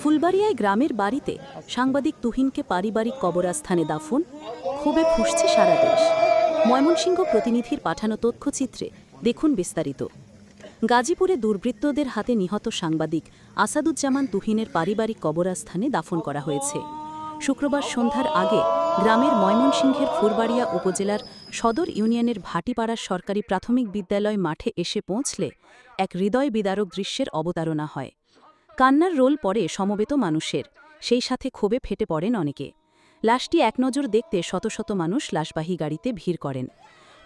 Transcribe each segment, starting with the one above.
ফুলবাড়িয়ায় গ্রামের বাড়িতে সাংবাদিক তুহিনকে পারিবারিক কবরাস্থানে দাফন, ক্ষোভে ফুসছে সারা দেশ। ময়মনসিংহ প্রতিনিধির পাঠানো তথ্যচিত্রে দেখুন বিস্তারিত। গাজীপুরে দুর্বৃত্তদের হাতে নিহত সাংবাদিক আসাদুজ্জামান তুহিনের পারিবারিক কবরাস্থানে দাফন করা হয়েছে। শুক্রবার সন্ধ্যার আগে গ্রামের ময়মনসিংহের ফুরবাড়িয়া উপজেলার সদর ইউনিয়নের ভাটিপাড়ার সরকারি প্রাথমিক বিদ্যালয় মাঠে এসে পৌঁছলে এক হৃদয় বিদারক দৃশ্যের অবতারণা হয়। কান্নার রোল পড়ে সমবেত মানুষের, সেই সাথে ক্ষোভে ফেটে পড়েন অনেকে। লাশটি এক নজর দেখতে শত শত মানুষ লাশবাহী গাড়িতে ভিড় করেন।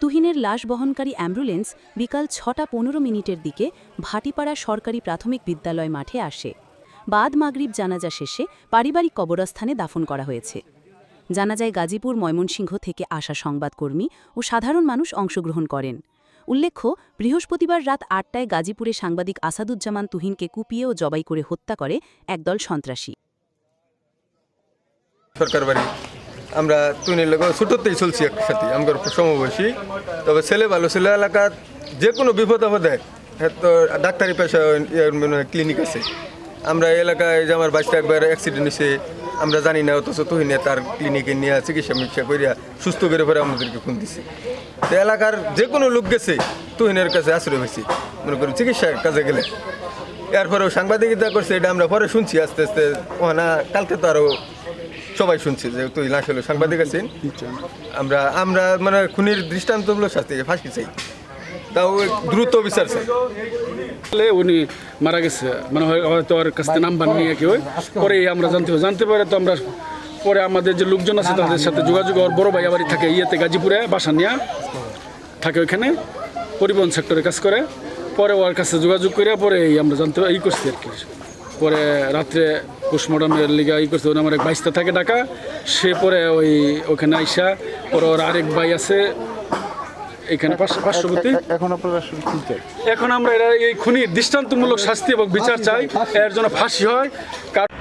তুহিনের লাশ বহনকারী অ্যাম্বুলেন্স বিকাল ছটা পনেরো মিনিটের দিকে ভাটিপাড়া সরকারি প্রাথমিক বিদ্যালয় মাঠে আসে। বাদ মাগরিব জানাজা শেষে পারিবারিক কবরস্থানে দাফন করা হয়েছে। জানা যায় গাজীপুর ময়মনসিংহ থেকে আসা সংবাদকর্মী ও সাধারণ মানুষ অংশগ্রহণ করেন। উল্লেখ্য, বৃহস্পতিবার রাত আটটায় গাজীপুরে সাংবাদিক আসাদুজ্জামান তুহিনকে কুপিয়ে ও জবাই করে হত্যা করে একদল সন্ত্রাসী। সরকার বাড়ি। আমরা তুইনের লোক ছোটোতেই চলছি একসাথে আমার সমবয়সী। তবে ছেলে ভালো ছেলে এলাকার যে কোনো বিপদ আপদে হ্যাঁ তো ডাক্তারি পেশা ক্লিনিক আছে। আমরা এলাকায় যে আমার বাচ্চা একবার অ্যাক্সিডেন্ট হয়েছে আমরা জানি না অথচ তুহিনে তার ক্লিনিকে নিয়ে চিকিৎসা মিকিৎসা করিয়া সুস্থ করে পরে আমাদেরকে খুন দিছে। তো এলাকার যে কোনো লোক গেছে তুহিনের কাছে আশ্রয় হয়েছে মনে করি চিকিৎসার কাজে গেলে। এরপরেও সাংবাদিকতা করছে এটা আমরা পরে শুনছি আস্তে আস্তে। ও না কালকে তো আরও সবাই শুনছে যে তুই আসলে সাংবাদিক আছেন। আমরা আমরা মানে খুনির দৃষ্টান্তমূলক শাস্তি ফাঁসি চাই। তাও দ্রুত বিচার উনি মারা গেছে। মানে হয়- হয়তো ওর কাছ থেকে নাম্বার নিয়ে কেউ পরে আমরা জানতে জানতে পারে তো আমরা পরে আমাদের যে লোকজন আছে তাদের সাথে যোগাযোগ ওর বড় ভাই বাড়ি থাকে ইয়েতে গাজীপুরে, বাসা নিয়ে। থাকে ওইখানে। পরিবহন সেক্টরে কাজ করে। পরে ওর কাছে যোগাযোগ করে পরে এই আমরা জানতে এই করছি আর কি। পরে রাত্রে পোস্টমর্টমের লিগে ই করছে। ওর আমার এক বাইশটা থাকে ঢাকা। সে পরে ওই ওখানে আইসা। পরে ওর আরেক ভাই আছে। এখানে পার্শ্ববর্তী? এখন আপনারা কি চাই এখন আমরা এরা এই খুনির দৃষ্টান্তমূলক শাস্তি এবং বিচার চাই। এর জন্য ফাঁসি হয়। কারণ